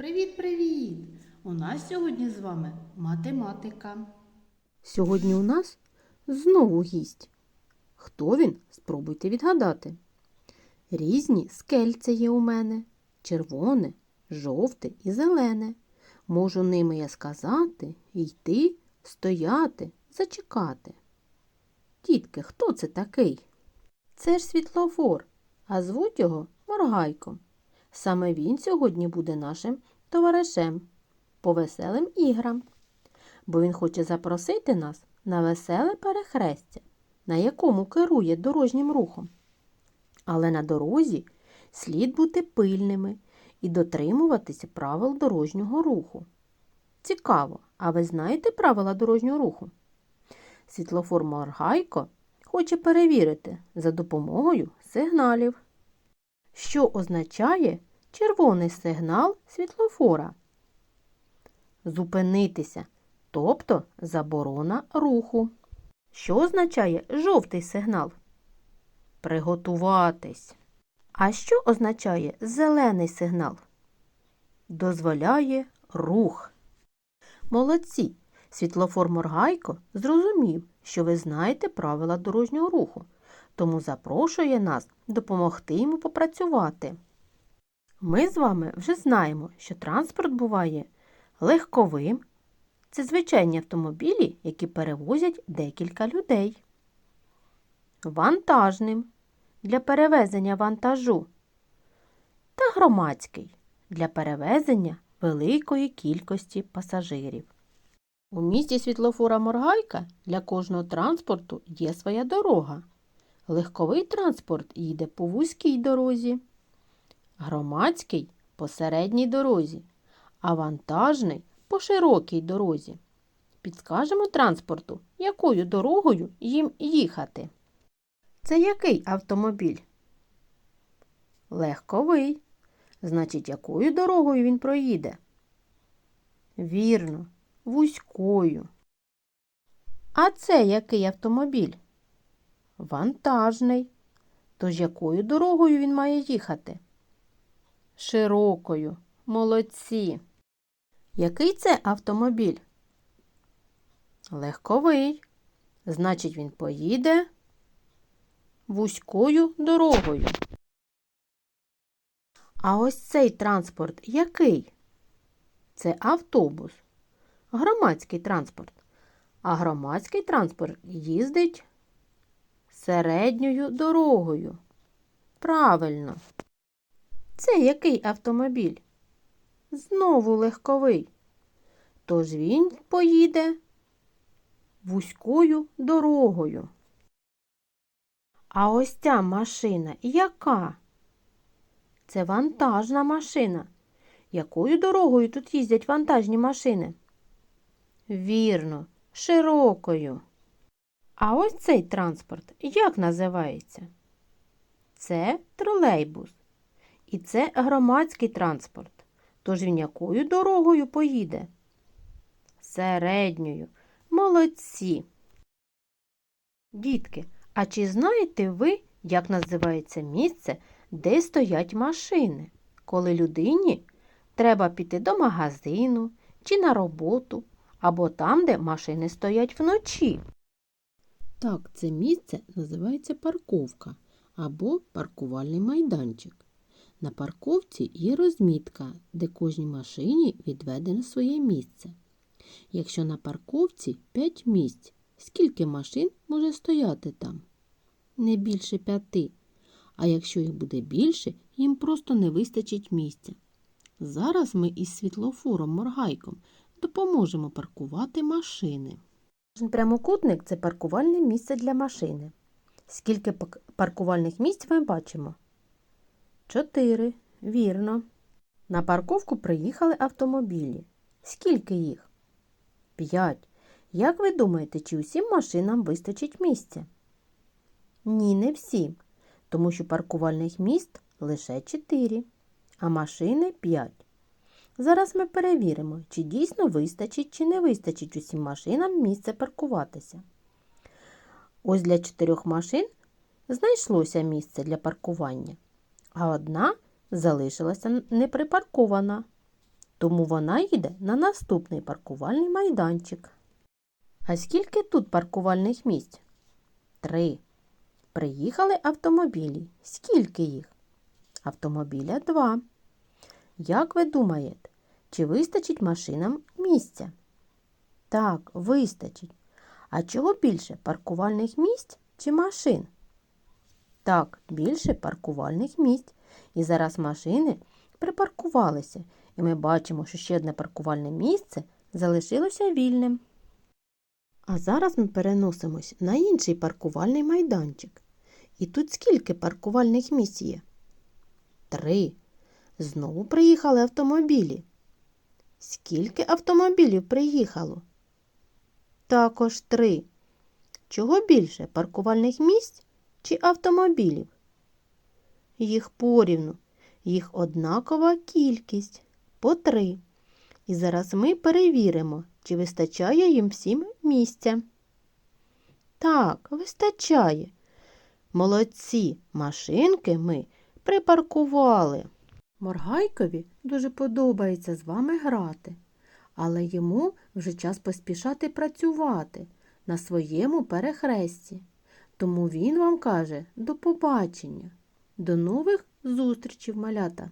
Привіт-привіт! У нас сьогодні з вами математика. Сьогодні у нас знову гість. Хто він? Спробуйте відгадати. Різні скельця є у мене червоне, жовте і зелене. Можу ними я сказати, йти, стояти, зачекати. Дітки, хто це такий? Це ж світлофор, а звуть його Моргайком. Саме він сьогодні буде нашим товаришем по веселим іграм бо він хоче запросити нас на веселе перехрестя, на якому керує дорожнім рухом. Але на дорозі слід бути пильними і дотримуватися правил дорожнього руху. Цікаво, а ви знаєте правила дорожнього руху? Світлофор Моргайко хоче перевірити за допомогою сигналів. Що означає червоний сигнал світлофора? Зупинитися тобто заборона руху. Що означає жовтий сигнал? Приготуватись. А що означає зелений сигнал? Дозволяє рух. Молодці! Світлофор Моргайко зрозумів, що ви знаєте правила дорожнього руху, тому запрошує нас допомогти йому попрацювати. Ми з вами вже знаємо, що транспорт буває легковим, це звичайні автомобілі, які перевозять декілька людей. Вантажним для перевезення вантажу та громадський для перевезення великої кількості пасажирів. У місті світлофора Моргайка для кожного транспорту є своя дорога. Легковий транспорт їде по вузькій дорозі, громадський по середній дорозі, а вантажний по широкій дорозі. Підскажемо транспорту, якою дорогою їм їхати. Це який автомобіль? Легковий. Значить, якою дорогою він проїде? Вірно, вузькою. А це який автомобіль? Вантажний. Тож якою дорогою він має їхати? Широкою. Молодці. Який це автомобіль? Легковий. Значить, він поїде вузькою дорогою. А ось цей транспорт який? Це автобус. Громадський транспорт. А громадський транспорт їздить середньою дорогою. Правильно. Це який автомобіль? Знову легковий. Тож він поїде вузькою дорогою. А ось ця машина яка? Це вантажна машина. Якою дорогою тут їздять вантажні машини? Вірно, широкою. А ось цей транспорт як називається? Це тролейбус. І це громадський транспорт. Тож він якою дорогою поїде? Середньою. Молодці. Дітки, а чи знаєте ви, як називається місце, де стоять машини, коли людині треба піти до магазину чи на роботу, або там, де машини стоять вночі? Так, це місце називається парковка або паркувальний майданчик. На парковці є розмітка, де кожній машині відведено своє місце. Якщо на парковці 5 місць, скільки машин може стояти там? Не більше п'яти. А якщо їх буде більше, їм просто не вистачить місця. Зараз ми із світлофором моргайком допоможемо паркувати машини. Прямокутник це паркувальне місце для машини. Скільки паркувальних місць ми бачимо? Чотири. Вірно. На парковку приїхали автомобілі. Скільки їх? П'ять. Як ви думаєте, чи усім машинам вистачить місця? Ні, не всім, тому що паркувальних місць лише чотири, а машини п'ять. Зараз ми перевіримо, чи дійсно вистачить, чи не вистачить усім машинам місце паркуватися. Ось для чотирьох машин знайшлося місце для паркування, а одна залишилася неприпаркована. тому вона їде на наступний паркувальний майданчик. А скільки тут паркувальних місць? Три. Приїхали автомобілі. Скільки їх? Автомобіля два. Як ви думаєте, чи вистачить машинам місця? Так, вистачить. А чого більше паркувальних місць чи машин? Так, більше паркувальних місць. І зараз машини припаркувалися, і ми бачимо, що ще одне паркувальне місце залишилося вільним. А зараз ми переносимось на інший паркувальний майданчик. І тут скільки паркувальних місць є? Три. Знову приїхали автомобілі. Скільки автомобілів приїхало? Також три. Чого більше паркувальних місць чи автомобілів? Їх порівну, їх однакова кількість по три. І зараз ми перевіримо, чи вистачає їм всім місця. Так, вистачає. Молодці, машинки ми припаркували. Моргайкові дуже подобається з вами грати, але йому вже час поспішати працювати на своєму перехресті. Тому він вам каже до побачення, до нових зустрічей, малята!